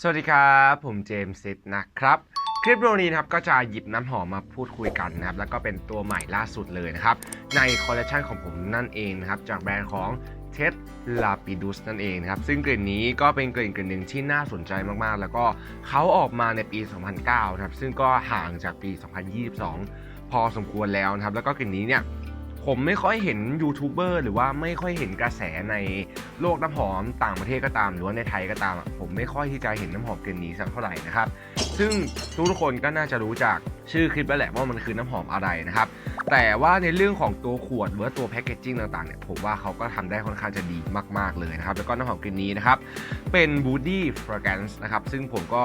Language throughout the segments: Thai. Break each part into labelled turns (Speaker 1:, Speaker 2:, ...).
Speaker 1: สวัสดีครับ ผมเจมส์ซิดนะครับ คลิปวิดีโอนี้นะครับก็จะหยิบน้ำหอมมาพูดคุยกันนะครับ แล้วก็เป็นตัวใหม่ล่าสุดเลยนะครับ ในคอลเลคชันของผมนั่นเองนะครับ จากแบรนด์ของเท d ลาปิดุสนั่นเองนะครับ ซึ่งกลิ่นนี้ก็เป็นกลิ่นกลิ่นหนึ่งที่น่าสนใจมากๆ แล้วก็เขาออกมาในปี 2009 นะครับ ซึ่งก็ห่างจากปี 2022 พอสมควรแล้วนะครับ แล้วก็กลิ่นนี้เนี่ย ผมไม่ค่อยเห็นยูทูบเบอร์หรือว่าไม่ค่อยเห็นกระแสในโลกน้ำหอมต่างประเทศก็ตาม หรือว่าในไทยก็ตามอะผมไม่ค่อยที่จะเห็นน้ำหอมกลิ่นนี้สักเท่าไหร่นะครับ ซึ่งทุกคนก็น่าจะรู้จากชื่อคลิปแล้วแหละว่ามันคือน้ำหอมอะไรนะครับ แต่ว่าในเรื่องของตัวขวดหรือตัวแพคเกจจิ้งต่างๆเนี่ยผมว่าเขาก็ทำได้ค่อนข้างจะดีมาก ๆเลยนะครับ แล้วก็น้ำหอมกลิ่นนี้นะครับเป็น Woody Fragrance นะครับซึ่งผมก็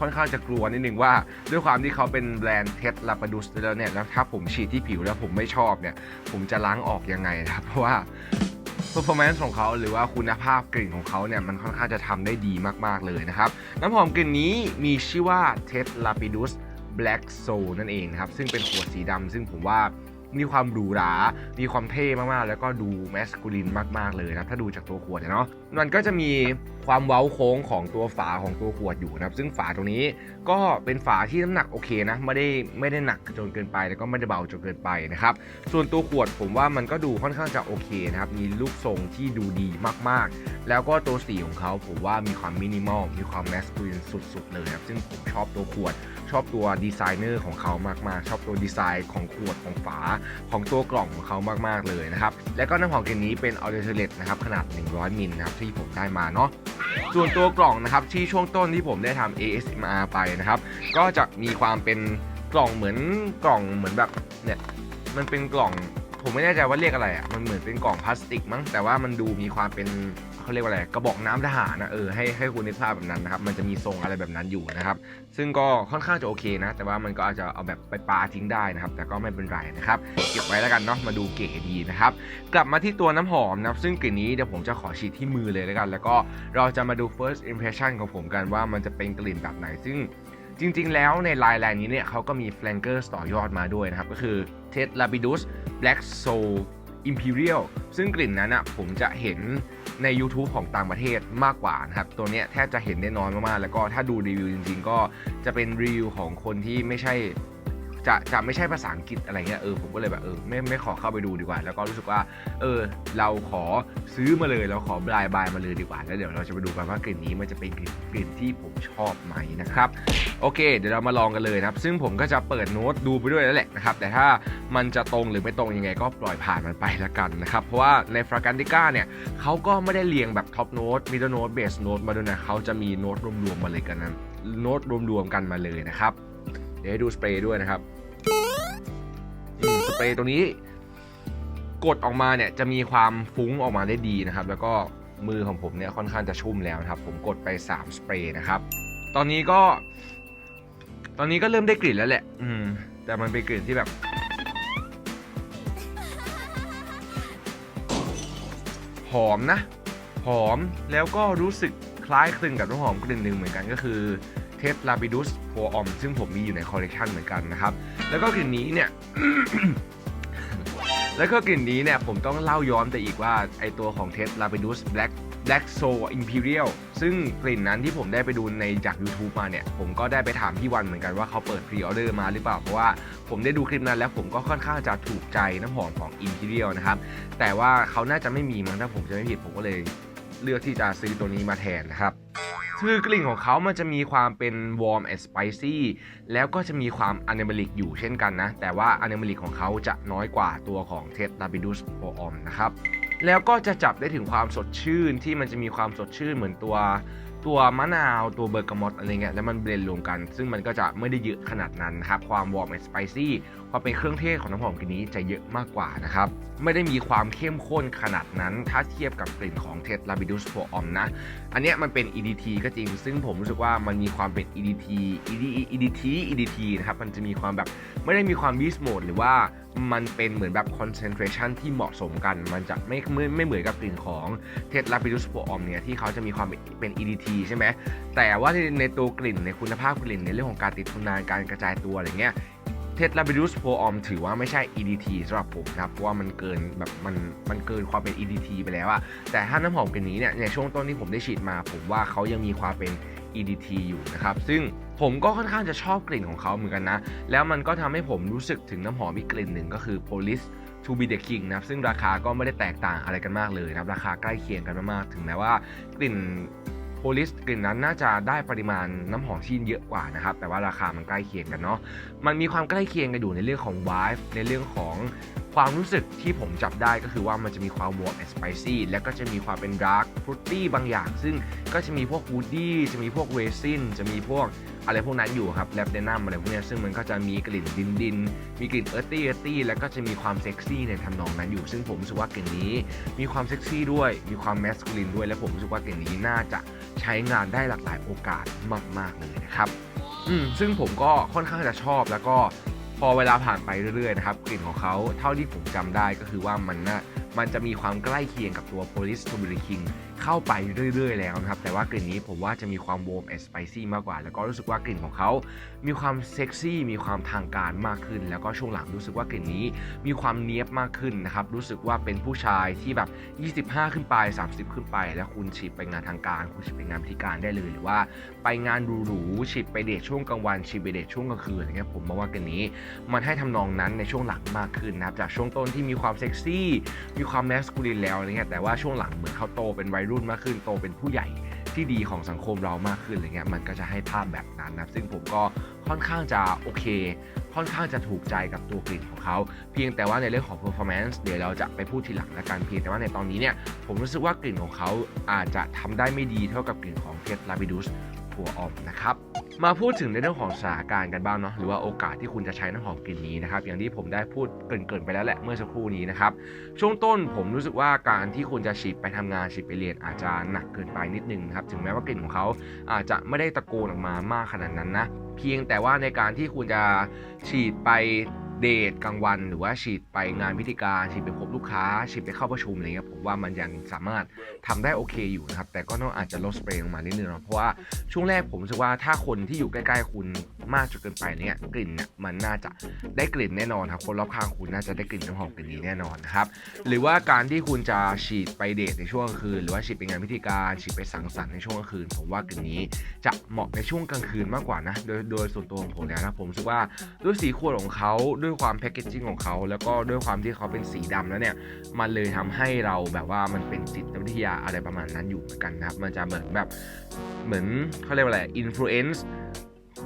Speaker 1: ค่อนข้างจะกลัวนิดนึงว่า ด้วยความที่เขาเป็นแบรนด์เทสลาปาดูสแล้วเนี่ยแล้วถ้าผมฉีดที่ผิวแล้วผมไม่ชอบเนี่ย ผมจะล้างออกยังไงนะครับเพราะว่า performance ของเขาหรือว่าคุณภาพกลิ่นของเขาเนี่ยมันค่อนข้างจะทำได้ดีมากๆเลยนะครับ น้ำหอมกลิ่นนี้มีชื่อว่า Ted Lapidus Black Soul นั่นเองนะครับ ซึ่งเป็นขวดสีดำซึ่งผมว่า มีความหรูหรา มีความเท่มากๆ แล้วก็ดูแมสคูลินมากๆเลยนะถ้าดูจากตัวขวดเนาะมันก็จะมีความเว้าโค้งของตัวฝาของตัวขวดอยู่นะครับ ซึ่งฝาตรงนี้ก็เป็นฝาที่น้ำหนักโอเคนะไม่ได้ไม่ได้หนักจนเกินไปแล้วก็ไม่ได้เบาจนเกินไปนะครับ ส่วนตัวขวดผมว่ามันก็ดูค่อนข้างจะโอเคนะครับ มีรูปทรงที่ดูดีมากๆ แล้วก็ตัวสีของเขาผมว่ามีความมินิมอลมีความแมสคูลินสุดๆเลยครับซึ่งผมชอบตัวขวด ชอบตัวดีไซเนอร์ของเขามากๆ ชอบตัวดีไซน์ของขวดของฝาของตัวกล่องของเขามากๆเลยนะครับ แล้วก็น้ำหอมกลิ่นนี้เป็นออเดอร์เลตนะครับขนาด 100 มิลนะครับที่ผมได้มาเนาะส่วนตัวกล่องนะครับที่ช่วงต้นที่ผมได้ทำ ASMR ไปนะครับ ก็จะมีความเป็นกล่องเหมือนกล่องเหมือนแบบเนี่ยมันเป็นกล่องผมไม่แน่ใจว่าเรียกอะไรอะมันเหมือนเป็นกล่องพลาสติกมั้งแต่ว่ามันดูมีความเป็น เขาเรียกว่าอะไรกระบอกน้ำทหารนะเออให้ให้คุณนึกภาพแบบนั้นนะครับมันจะมีทรงอะไรแบบนั้นอยู่นะครับซึ่งก็ค่อนข้างจะโอเคนะ แต่ว่ามันก็อาจจะเอาแบบไปปาทิ้งได้นะครับ แต่ก็ไม่เป็นไรนะครับเก็บไว้แล้วกันเนาะมาดูเก๋ดีนะครับกลับมาที่ตัวน้ำหอมนะครับซึ่งกลิ่นนี้เดี๋ยวผมจะขอฉีดที่มือเลยแล้วกัน แล้วก็เราจะมาดู first impression ของผมกันว่ามันจะเป็นกลิ่นแบบไหนซึ่งจริง ๆ แล้วในลายแลนนี้เนี่ยเขาก็มี flankers ต่อยอดมาด้วยนะครับ ก็คือ Ted Lapidus Black Soul Imperial ซึ่งกลิ่นนั้นอะผมจะเห็นใน YouTube ของต่างประเทศมากกว่านะครับ ตัวเนี้ยแทบจะเห็นได้น้อยมากๆ แล้วก็ถ้าดูรีวิวจริงๆ ก็จะเป็นรีวิวของคนที่ไม่ใช่ จะจะไม่ใช่ภาษาอังกฤษอะไรเงี้ยเออผมก็เลยแบบเออไม่ไม่ขอเข้าไปดูดีกว่า แล้วก็รู้สึกว่า เออ เราขอซื้อมาเลยเราขอบายบายมาเลยดีกว่า แล้วเดี๋ยวเราจะไปดูกันว่ากลิ่นนี้มันจะเป็นกลิ่นกลิ่นที่ผมชอบไหมนะครับโอเค เดี๋ยวเรามาลองกันเลยนะครับ ซึ่งผมก็จะเปิดโน้ตดูไปด้วยแล้วแหละนะครับ แต่ถ้ามันจะตรงหรือไม่ตรงยังไงก็ปล่อยผ่านมันไปละกันนะครับ เพราะว่าในฟรากันติก้าเนี่ยเขาก็ไม่ได้เรียงแบบท็อปโน้ตมิดเดิลโน้ตเบสโน้ตมาด้วยนะเขาจะมีโน้ตรวมๆมาเลยกันนะโน้ตรวมๆกันมาเลยนะครับ เดี๋ยวให้ดูสเปรย์ด้วยนะครับ สเปรย์ตัวนี้ กดออกมาเนี่ยจะมีความฟุ้งออกมาได้ดีนะครับ แล้วก็มือของผมเนี่ยค่อนข้างจะชุ่มแล้วนะครับ ผมกดไป 3 สเปรย์นะครับ ตอนนี้ก็ ตอนนี้ก็เริ่มได้กลิ่นแล้วแหละ อืม แต่มันเป็นกลิ่นที่แบบ หอมนะ หอมแล้วก็รู้สึกคล้ายคลึงกับน้ำหอมกลิ่นหนึ่งเหมือนกันก็คือ เทสลาบิดุสโพออมซึ่งผมมีอยู่ในคอลเลกชันเหมือนกันนะครับ แล้วก็กลิ่นนี้เนี่ย แล้วก็กลิ่นนี้เนี่ยผมต้องเล่าย้อนไปอีกว่าไอตัวของเทสลาบิดุสแบล็กแบล็กโซอิมพีเรียลซึ่งกลิ่นนั้นที่ผมได้ไปดูในจาก YouTube มาเนี่ย ผมก็ได้ไปถามพี่วันเหมือนกันว่าเขาเปิดพรีออเดอร์มาหรือเปล่า เพราะว่าผมได้ดูคลิปนั้นแล้วผมก็ค่อนข้างจะถูกใจน้ำหอมของ Imperial นะครับ แต่ว่าเขาน่าจะไม่มีมั้งถ้าผมจะไม่ผิดผมก็เลยเลือกที่จะซื้อตัวนี้มาแทนนะครับ คือกลิ่นของเขามันจะมีความเป็น warm and spicy แล้วก็จะมีความ animalic อยู่เช่นกันนะ แต่ว่า animalic ของเขาจะน้อยกว่าตัวของ Ted Lapidus p o Om นะครับ แล้วก็จะจับได้ถึงความสดชื่นที่มันจะมีความสดชื่นเหมือนตัวตัวมะนาวตัวเบอร์กามอตอะไรเงี้ยแล้วมันเบลนรวมกัน ซึ่งมันก็จะไม่ได้เยอะขนาดนั้นนะครับ ความ warm and spicy ความเป็นเครื่องเทศของน้ำหอมกลิ่นนี้จะเยอะมากกว่านะครับ ไม่ได้มีความเข้มข้นขนาดนั้น ถ้าเทียบกับกลิ่นของ Ted Lapidus Pro Om นะ อันนี้มันเป็น EDT ก็จริง ซึ่งผมรู้สึกว่ามันมีความเป็น EDT EDT EDT นะครับ มันจะมีความแบบไม่ได้มีความ beast mode หรือว่ามันเป็นเหมือนแบบ concentration ที่เหมาะสมกัน มันจะไม่ไม่ไม่เหมือนกับกลิ่นของ Ted Lapidus Pro Om เนี่ยที่เขาจะมีความเป็น EDT ใช่ไหมแต่ว่าในในตัวกลิ่นในคุณภาพกลิ่นในเรื่องของการติดทนนานการกระจายตัวอะไรเงี้ย เทสลาบิดุสโพออมถือว่าไม่ใช่ EDT สำหรับผมนะครับ เพราะว่ามันเกินแบบมันมันเกินความเป็น EDT ไปแล้วอะแต่ถ้าน้ำหอมกลิ่นนี้เนี่ยในช่วงต้นที่ผมได้ฉีดมา ผมว่าเขายังมีความเป็น EDT อยู่นะครับ ซึ่งผมก็ค่อนข้างจะชอบกลิ่นของเขาเหมือนกันนะ แล้วมันก็ทำให้ผมรู้สึกถึงน้ำหอมอีกกลิ่นหนึ่งก็คือ Police to be the king นะครับซึ่งราคาก็ไม่ได้แตกต่างอะไรกันมากเลยนะครับราคาใกล้เคียงกันมากๆถึงแม้ว่ากลิ่น ลิสกลิ่นนั้นน่าจะได้ปริมาณน้ำหอมที่เยอะกว่านะครับ แต่ว่าราคามันใกล้เคียงกันเนาะ มันมีความใกล้เคียงกันอยู่ในเรื่องของวายในเรื่องของความรู้สึกที่ผมจับได้ก็คือว่ามันจะมีความวอร์มแอนด์สไปซี่แล้วก็จะมีความเป็นดาร์กฟรุตตี้บางอย่าง ซึ่งก็จะมีพวกวูดดี้จะมีพวกเวซินจะมีพวก อะไรพวกนั้นอยู่ครับแลบเดนัมอะไรพวกนี้ซึ่งมันก็จะมีกลิ่นดินดินๆมีกลิ่นเอิร์ตี้เอิร์ตี้แล้วก็จะมีความเซ็กซี่ในทำนองนั้นอยู่ ซึ่งผมรู้สึกว่ากลิ่นนี้ มีความเซ็กซี่ด้วย มีความแมสคูลินด้วย และผมรู้สึกว่ากลิ่นนี้น่าจะใช้งานได้หลากหลายโอกาสมาก ๆ เลยนะครับอืมซึ่งผมก็ค่อนข้างจะชอบแล้วก็พอเวลาผ่านไปเรื่อยๆนะครับกลิ่นของเขาเท่าที่ผมจำได้ก็คือว่ามันน่ะมันจะมีความใกล้เคียงกับตัว Police t o b e r y King เข้าไปเรื่อย ๆ แล้วนะครับ แต่ว่ากลิ่นนี้ผมว่าจะมีความ warm and spicy มากกว่า แล้วก็รู้สึกว่ากลิ่นของเขามีความเซ็กซี่ มีความทางการมากขึ้น แล้วก็ช่วงหลังรู้สึกว่ากลิ่นนี้มีความเนี้ยบมากขึ้นนะครับ รู้สึกว่าเป็นผู้ชายที่แบบ 25 ขึ้นไป 30 ขึ้นไป แล้วคุณฉีดไปงานทางการ คุณฉีดไปงานพิธีการได้เลย หรือว่าไปงานหรูๆฉีดไปเดทช่วงกลางวันฉีดไปเดทช่วงกลางคืนอะไรเงี้ยผมมองว่ากลิ่นนี้ มันให้ทำนองนั้นในช่วงหลังมากขึ้นนะครับ จากช่วงต้นที่มีความเซ็กซี่ มีความแมสคูลินแล้วอะไรเงี้ยแต่ว่าช่วงหลังเหมือนเขาโตเป็นวัยรุ่นมากขึ้นโตเป็นผู้ใหญ่ที่ดีของสังคมเรามากขึ้นอะไรเงี้ยมันก็จะให้ภาพแบบนั้นนะซึ่งผมก็ค่อนข้างจะโอเค ค่อนข้างจะถูกใจกับตัวกลิ่นของเขา เพียงแต่ว่าในเรื่องของ performance เดี๋ยวเราจะไปพูดทีหลังละกันเพียงแต่ว่าในตอนนี้เนี่ยผมรู้สึกว่ากลิ่นของเขาอาจจะทำได้ไม่ดีเท่ากับกลิ่นของเพชรลาบิดุสัวออฟนะครับมาพูดถึงในเรื่องของสถานการณ์กันบ้างเนาะหรือว่าโอกาสที่คุณจะใช้น้ำหอมกลิ่นนี้นะครับอย่างที่ผมได้พูดเกินๆไปแล้วแหละเมื่อสักครู่นี้นะครับช่วงต้นผมรู้สึกว่าการที่คุณจะฉีดไปทำงานฉีดไปเรียนอาจจะหนักเกินไปนิดนึงนะครับถึงแม้ว่ากลิ่นของเขาอาจจะไม่ได้ตะโกนออกมามากขนาดนั้นนะเพียงแต่ว่าในการที่คุณจะฉีดไป เดทกลางวันหรือว่าฉีดไปงานพิธีการฉีดไปพบลูกค้าฉีดไปเข้าประชุมอะไรเงี้ยผมว่ามันยังสามารถทำได้โอเคอยู่นะครับ แต่ก็ต้องอาจจะลดสเปรย์ลงมานิดนึงเนะเพราะว่าช่วงแรกผมรู้สึกว่าถ้าคนที่อยู่ใกล้ๆคุณมากจนเกินไปเนี่ยกลิ่นเนี่ยมันน่าจะได้กลิ่นแน่นอนครับคนรอบข้างคุณน่าจะได้กลิ่นน้ำหอมกลิ่นนี้แน่นอนนะครับหรือว่าการที่คุณจะฉีดไปเดทในช่วงกลางคืน หรือว่าฉีดไปงานพิธีการฉีดไปสังสรรค์ในช่วงกลางคืน ผมว่ากลิ่นนี้จะเหมาะในช่วงกลางคืนมากกว่านะโดยโดยส่วนตัวของผมแล้วนะผมรู้สึกว่าด้วยสีขวดของเขาด้วยความแพคเกจจิ้งของเขา แล้วก็ด้วยความที่เขาเป็นสีดำแล้วเนี่ย มันเลยทำให้เราแบบว่ามันเป็นจิตวิทยาอะไรประมาณนั้นอยู่เหมือนกันนะครับ มันจะเหมือนแบบเหมือนเขาเรียกว่าอะไรอินฟลูเอนซ์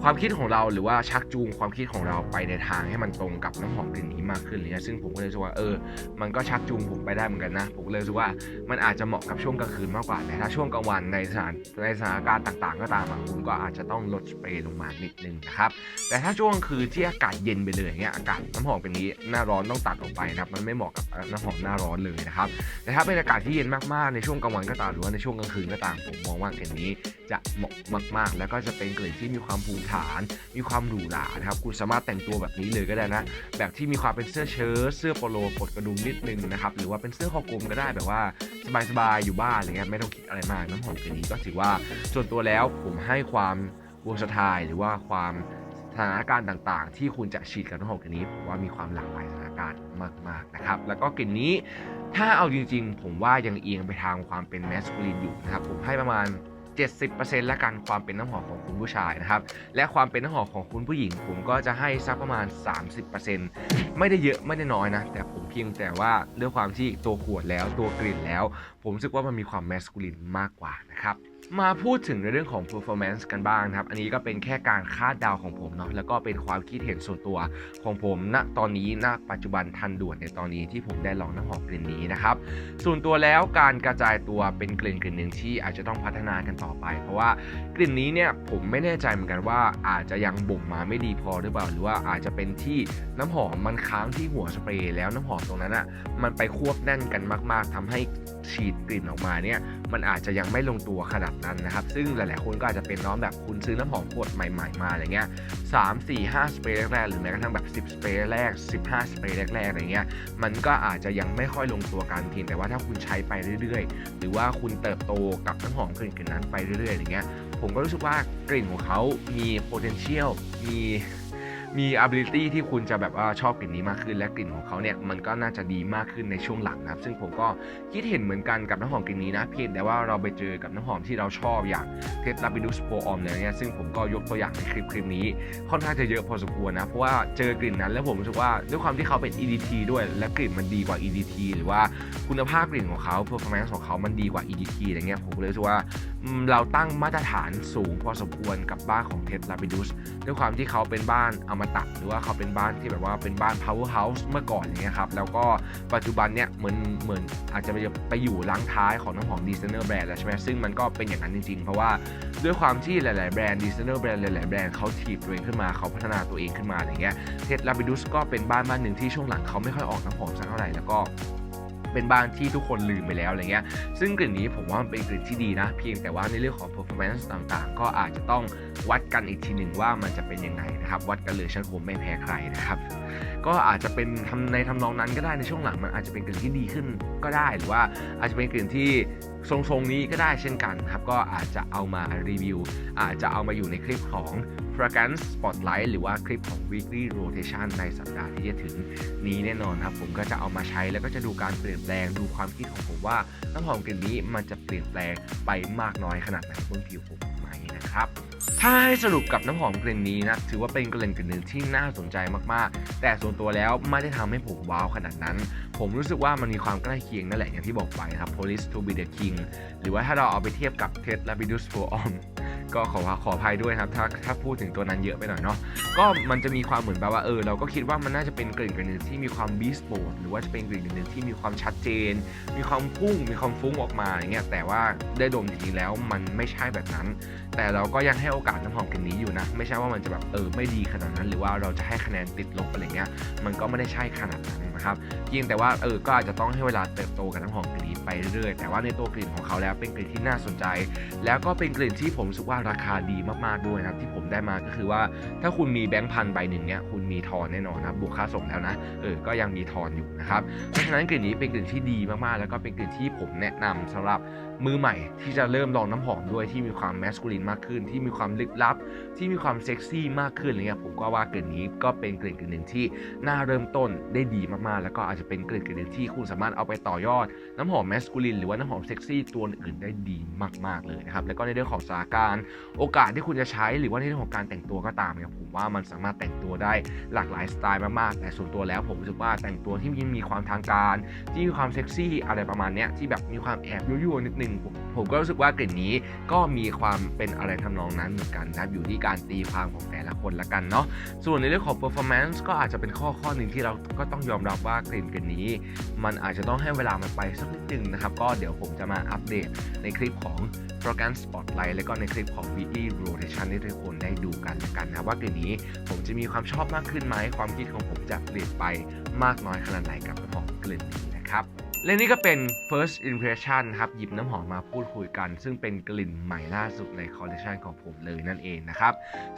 Speaker 1: ความคิดของเราหรือว่าชักจูงความคิดของเราไปในทางให้มันตรงกับน้ำหอมกลิ่นนี้มากขึ้นเลยนะซึ่งผมก็เลยรู้สึกว่าเออ มันก็ชักจูงผมไปได้เหมือนกันนะ ผมก็เลยรู้สึกว่ามันอาจจะเหมาะกับช่วงกลางคืนมากกว่า แต่ถ้าช่วงกลางวันในสถานในสถานการณ์ต่าง ๆ ก็ตามคุณก็อาจจะต้องลดสเปรย์ลงมานิดนึงนะครับ แต่ถ้าช่วงคือที่อากาศเย็นไปเลยอย่างเงี้ยอากาศน้ำหอมเป็นนี้หน้าร้อนต้องตัดออกไปนะครับมันไม่เหมาะกับน้ำหอมหน้าร้อนเลยนะครับแต่ถ้าเป็นอากาศที่เย็นมากๆในช่วงกลางวันก็ตามหรือว่าในช่วงกลางคืนก็ตามผมมองว่ากลิ่นนี้จะเหมาะมาก ๆ แล้วก็จะเป็นกลิ่นที่มีความภูมิฐาน มีความหรูหรานะครับคุณสามารถแต่งตัวแบบนี้เลยก็ได้นะ แบบที่มีความเป็นเสื้อเชิ้ตเสื้อโปโลปลดกระดุมนิดนึงนะครับหรือว่าเป็นเสื้อคอกลมก็ได้แบบว่าสบายๆอยู่บ้านอะไรเงี้ยไม่ต้องคิดอะไรมากน้ำหอมกลิ่นนี้ก็ถือว่าส่วนตัวแล้วผมให้ความวงสไตล์หรือว่าความสถานการณ์ต่างๆ ที่คุณจะฉีดกับน้ำหอมกลิ่นนี้ผมว่ามีความหลากหลายสถานการณ์มากๆนะครับ แล้วก็กลิ่นนี้ถ้าเอาจริงๆ ผมว่ายังเอียงไปทางความเป็นแมสคูลินอยู่นะครับ ผมให้ประมาณ 70%และกันความเป็นน้ำหอมของคุณผู้ชายนะครับ และความเป็นน้ำหอมของคุณผู้หญิง ผมก็จะให้สักประมาณ 30%ไม่ได้เยอะไม่ได้น้อยนะ แต่ผมเพียงแต่ว่าด้วยความที่ตัวขวดแล้วตัวกลิ่นแล้ว ผมรู้สึกว่ามันมีความแมสคูลินมากกว่านะครับ มาพูดถึงในเรื่องของ performance กันบ้างนะครับ อันนี้ก็เป็นแค่การคาดเดาของผมเนาะ แล้วก็เป็นความคิดเห็นส่วนตัวของผมณตอนนี้ณปัจจุบันทันด่วนในตอนนี้ที่ผมได้ลองน้ำหอมกลิ่นนี้นะครับ ส่วนตัวแล้วการกระจายตัวเป็นกลิ่นกลิ่นหนึ่งที่อาจจะต้องพัฒนากันต่อไป เพราะว่ากลิ่นนี้เนี่ยผมไม่แน่ใจเหมือนกันว่าอาจจะยังบ่มมาไม่ดีพอหรือเปล่า หรือว่าอาจจะเป็นที่น้ำหอมมันค้างที่หัวสเปรย์แล้วน้ำหอมตรงนั้นอะมันไปควบแน่นกันมาก ๆทำให้ ฉีดกลิ่นออกมาเนี่ยมันอาจจะยังไม่ลงตัวขนาดนั้นนะครับ ซึ่งหลายๆคนก็อาจจะเป็นน้องแบบคุณซื้อน้ำหอมขวดใหม่ ๆ มาอะไรเงี้ยสามสี่ห้าสเปรย์แรกๆหรือแม้กระทั่งแบบ 10 สเปรย์แรก 15 สเปรย์แรกๆอะไรเงี้ยมันก็อาจจะยังไม่ค่อยลงตัวกันเพียงแต่ว่าถ้าคุณใช้ไปเรื่อยๆ หรือว่าคุณเติบโตกับน้ำหอมกลิ่นนั้นไปเรื่อยๆอย่างเงี้ยผมก็รู้สึกว่ากลิ่นของเขามี potential มี มี ability ที่คุณจะแบบว่าชอบกลิ่นนี้มากขึ้น และกลิ่นของเขาเนี่ยมันก็น่าจะดีมากขึ้นในช่วงหลังนะครับ ซึ่งผมก็คิดเห็นเหมือนกันกับน้ำหอมกลิ่นนี้นะ เพียงแต่ว่าเราไปเจอกับน้ำหอมที่เราชอบอย่างเทสลาบิดูสโปออมอะไรเนี่ยซึ่งผมก็ยกตัวอย่างในคลิปคลิปนี้ ค่อนข้างจะเยอะพอสมควรนะ เพราะว่าเจอกลิ่นนั้นแล้วผมรู้สึกว่าด้วยความที่เขาเป็น EDT ด้วยและกลิ่นมันดีกว่า EDT หรือว่าคุณภาพกลิ่นของเขา performance ของเขามันดีกว่า EDT อะไรเงี้ยผมก็เลยรู้สึกว่าเราตั้งมาตรฐานสูงพอสมควรกับบ้านของเทสลาบิดูสด้วยความที่เขาเป็นบ้านอมมตะหรือว่าเขาเป็นบ้านที่แบบว่าเป็นบ้าน power house เมื่อก่อนอย่างเงี้ยครับแล้วก็ปัจจุบันเนี่ยเหมือนเหมือนอาจจะไปไปอยู่ล้างท้ายของน้ำหอมดีไซเนอร์แบรนด์แล้วใช่ไหมซึ่งมันก็เป็นอย่างนั้นจริงๆ เพราะว่าด้วยความที่หลายๆแบรนด์ดีไซเนอร์แบรนด์หลายๆแบรนด์เขาถีบตัวเองขึ้นมาเขาพัฒนาตัวเองขึ้นมาอย่างเงี้ยเทสลาบิดูสก็เป็นบ้านบ้านหนึ่งที่ช่วงหลังเขาไม่ค่อยออกน้ำหอมสักเท่าไหร่แล้วก็ เป็นบ้านที่ทุกคนลืมไปแล้วอะไรเงี้ย ซึ่งกลิ่นนี้ผมว่ามันเป็นกลิ่นที่ดีนะ เพียงแต่ว่าในเรื่องของ performance ต่างๆ ก็อาจจะต้องวัดกันอีกทีหนึ่งว่ามันจะเป็นยังไงนะครับ วัดกันเลยฉันคงไม่แพ้ใครนะครับ ก็อาจจะเป็นทำในทำนองนั้นก็ได้ในช่วงหลังมันอาจจะเป็นกลิ่นที่ดีขึ้นก็ได้หรือว่าอาจจะเป็นกลิ่นที่ ทรงๆนี้ก็ได้เช่นกันครับ ก็อาจจะเอามารีวิว อาจจะเอามาอยู่ในคลิปของ fragrance spotlight หรือว่าคลิปของ weekly rotation ในสัปดาห์ที่จะถึงนี้แน่นอนครับ ผมก็จะเอามาใช้แล้วก็จะดูการเปลี่ยนแปลงดูความคิดของผมว่าน้ำหอมกลิ่นนี้มันจะเปลี่ยนแปลงไปมากน้อยขนาดไหนบนผิวผม นะครับ ถ้าให้สรุปกับน้ำหอมกลิ่นนี้นะถือว่าเป็นกลิ่นกลิ่นหนึ่งที่น่าสนใจมากๆ แต่ส่วนตัวแล้วไม่ได้ทำให้ผมว้าวขนาดนั้น ผมรู้สึกว่ามันมีความใกล้เคียงนั่นแหละอย่างที่บอกไปครับ Police to be the king หรือว่าถ้าเราเอาไปเทียบกับ Ted Labidus for Om ก็ขอขออภัยด้วยครับ ถ้าถ้าพูดถึงตัวนั้นเยอะไปหน่อยเนาะก็มันจะมีความเหมือนแบบว่าเออเราก็คิดว่ามันน่าจะเป็นกลิ่นกลิ่นหนึ่งที่มีความบีสโบดหรือว่าจะเป็นกลิ่นกลิ่นหนึ่งที่มีความชัดเจน มีความพุ่งมีความฟุ้งออกมาอย่างเงี้ยแต่ว่าได้ดมจริงๆแล้วมันไม่ใช่แบบนั้น แต่เราก็ยังให้โอกาสน้ำหอมกลิ่นนี้อยู่นะ ไม่ใช่ว่ามันจะแบบเออไม่ดีขนาดนั้น หรือว่าเราจะให้คะแนนติดลบอะไรเงี้ยมันก็ไม่ได้ใช่ขนาดนั้นนะครับเพียงแต่ว่าเออก็อาจจะต้องให้เวลาเติบโตกับน้ำหอมกลิ่นนี้ไปเรื่อยๆแต่ว่าในตัวกลิ่นของเขาแล้วเป็นกลิ่นที่น่าสนใจ แล้วก็เป็นกลิ่นที่ผมรู้สึกว่าราคาดีมากๆด้วยนะครับที่ผมได้มาก็คือว่าถ้าคุณมีแบงค์พันใบหนึ่งเนี่ยคุณมีทอนแน่นอนนะครับบวกค่าส่งแล้วนะเออก็ยังมีทอนอยู่นะครับเพราะฉะนั้นกลิ่นนี้เป็นกลิ่นที่ดีมากๆ แล้วก็เป็นกลิ่นที่ผมแนะนำสำหรับ มือใหม่ที่จะเริ่มลองน้ำหอมด้วยที่มีความแมสคูลินมากขึ้น ที่มีความลึกลับ ที่มีความเซ็กซี่มากขึ้นอะไรเงี้ยผมก็ว่ากลิ่นนี้ก็เป็นกลิ่นกลิ่นหนึ่งที่น่าเริ่มต้นได้ดีมากๆ แล้วก็อาจจะเป็นกลิ่นกลิ่นหนึ่งที่คุณสามารถเอาไปต่อยอด น้ำหอมแมสคูลินหรือว่าน้ำหอมเซ็กซี่ตัวอื่นได้ดีมาก ๆเลยนะครับแล้วก็ในเรื่องของสถานการณ์โอกาสที่คุณจะใช้หรือว่าในเรื่องของการแต่งตัวก็ตามเนี่ยผมว่ามันสามารถแต่งตัวได้หลากหลายสไตล์มากๆแต่ส่วนตัวแล้วผมรู้สึกว่าแต่งตัวที่มีความทางการ ที่มีความเซ็กซี่อะไรประมาณเนี้ยที่แบบมีความแอบยั่วๆนิดนึงผมผมก็รู้สึกว่ากลิ่นนี้ก็มีความเป็นอะไรทำนองนั้นเหมือนกันนะครับอยู่ที่การตีความของแต่ละคนละกันเนาะส่วนในเรื่องของ performance ก็อาจจะเป็นข้อข้อหนึ่งที่เราก็ต้องยอมรับว่ากลิ่นกลิ่นนี้ มันอาจจะต้องให้เวลามันไปสักนิดนึงนะครับ ก็เดี๋ยวผมจะมาอัปเดตในคลิปของ Program Spotlight แล้วก็ในคลิปของ Weekly Rotation ให้ทุกคนได้ดูกันละกันนะว่ากลิ่นนี้ผมจะมีความชอบมากขึ้นไหมความคิดของผมจะเปลี่ยนไปมากน้อยขนาดไหนกับน้ำหอมกลิ่นนี้นะครับ และนี่ก็เป็น first impression ครับหยิบน้ำหอมมาพูดคุยกัน ซึ่งเป็นกลิ่นใหม่ล่าสุดในคอลเลคชันของผมเลยนั่นเองนะครับ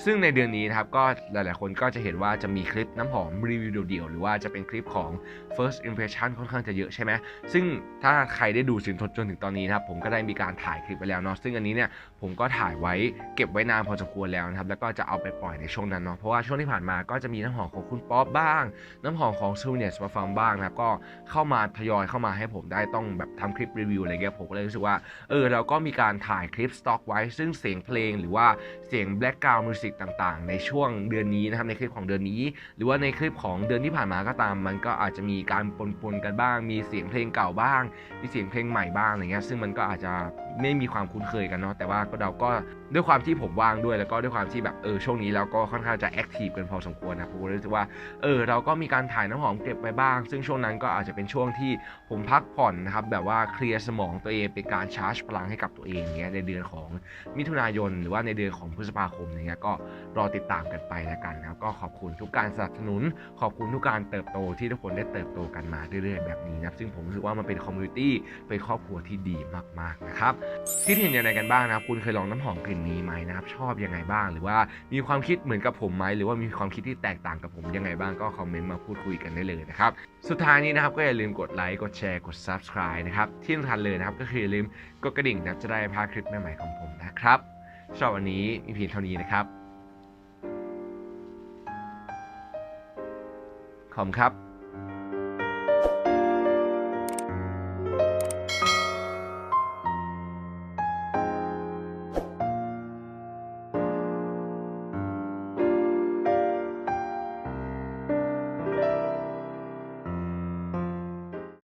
Speaker 1: ซึ่งในเดือนนี้นะครับก็หลายๆคนก็จะเห็นว่าจะมีคลิปน้ำหอมรีวิวเดี่ยวๆหรือว่าจะเป็นคลิปของ first impression ค่อนข้างจะเยอะใช่ไหมซึ่งถ้าใครได้ดูจนจนถึงตอนนี้นะครับผมก็ได้มีการถ่ายคลิปไปแล้วเนาะซึ่งอันนี้เนี่ยผมก็ถ่ายไว้เก็บไว้นานพอสมควรแล้วนะครับแล้วก็จะเอาไปปล่อยในช่วงนั้นเนาะเพราะว่าช่วงที่ผ่านมาก็จะมีน้ำหอมของคุณป๊อปบ้าง น้ำหอมของซูเนียสมาฟังบ้างนะครับก็เข้ามาทยอยเข้ามาให้ผมได้ต้องแบบทำคลิปรีวิวอะไรเงี้ยผมก็เลยรู้สึกว่าเออเราก็มีการถ่ายคลิปสต็อกไว้ ซึ่งเสียงเพลงหรือว่าเสียงแบล็กกราวด์มิวสิกต่างๆ ในช่วงเดือนนี้นะครับในคลิปของเดือนนี้ หรือว่าในคลิปของเดือนที่ผ่านมาก็ตาม มันก็อาจจะมีการปนๆกันบ้าง มีเสียงเพลงเก่าบ้าง มีเสียงเพลงใหม่บ้างอะไรเงี้ยซึ่งมันก็อาจจะไม่มีความคุ้นเคยกันเนาะแต่ว่าก็เราก็ ด้วยความที่ผมว่างด้วยแล้วก็ด้วยความที่แบบเออช่วงนี้เราก็ค่อนข้างจะแอคทีฟกันพอสมควรนะผมก็เลยรู้สึกว่าเออเราก็มีการถ่ายน้ำหอมเก็บไว้บ้าง ซึ่งช่วงนั้นก็อาจจะเป็นช่วงที่ผมพักผ่อนนะครับแบบว่าเคลียร์สมองตัวเองเป็นการชาร์จพลังให้กับตัวเองเงี้ยในเดือนของมิถุนายน หรือว่าในเดือนของพฤษภาคมเนี้ยก็รอติดตามกันไปแล้วกันนะครับก็ขอบคุณทุกการสนับสนุน ขอบคุณทุกการเติบโตที่ทุกคนได้เติบโตกันมาเรื่อยๆแบบนี้นะซึ่งผมรู้สึกว่ามันเป็นคอมมูนิตี้เป็นครอบครัวที่ดีมากๆนะครับคิดเห็นยังไงกันบ้างนะคุณเคยลองน้ำหอมกลิ่นนี้ไหมนะครับ ชอบยังไงบ้าง หรือว่ามีความคิดเหมือนกับผมไหมหรือว่ามีความคิดที่แตกต่างกับผมยังไงบ้างก็คอมเมนต์มาพูดคุยกันได้เลยนะครับ สุดท้ายนี้นะครับก็อย่าลืมกดไลค์กดแชร์กด subscribe นะครับที่สำคัญเลยนะครับก็คืออย่าลืมกดกระดิ่งนะจะได้พาคลิปใหม่ๆของผมนะครับสำหรับวันนี้มีเพียงเท่านี้นะครับขอบคุณครับ